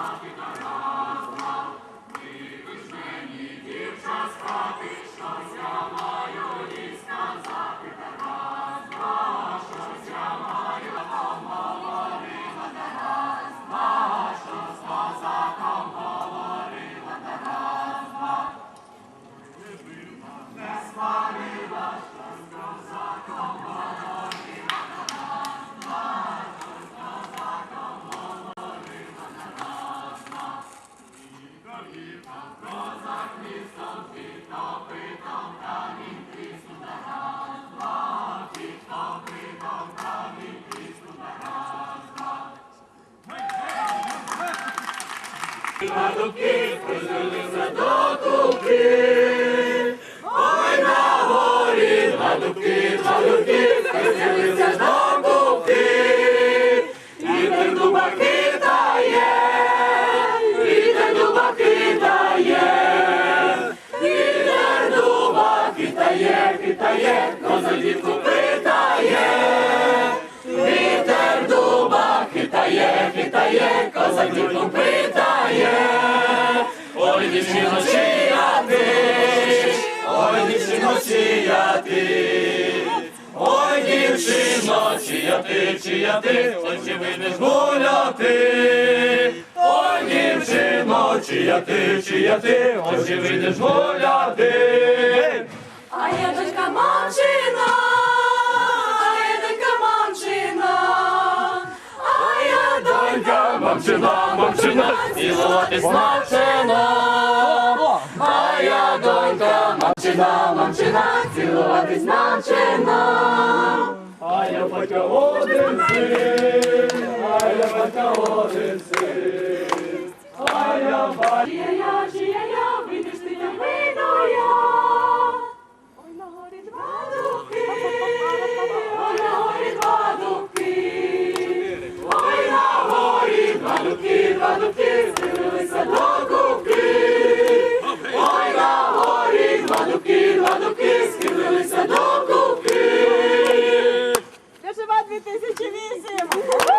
Rocky, Вітер дуба хитає, вітер дуба хитає, дуба хитає, хитає, коза питає, вітер дуба хитає, хитає, коза ой, дівчино, чия ти, ой, дівчино, чия ти. Ой, дівчино, чия ти, чия ти, ой, чи вийдеш гуляти? Ой, дівчино, чия ти, чия ти, ой, чи вийдеш гуляти? А я дочка мамчина, мамчина, цілуватись навчено. Моя донька, мовчина, мовчина цілуватись навчено. А я батька один син, а я батька один син, а я батька Optimism!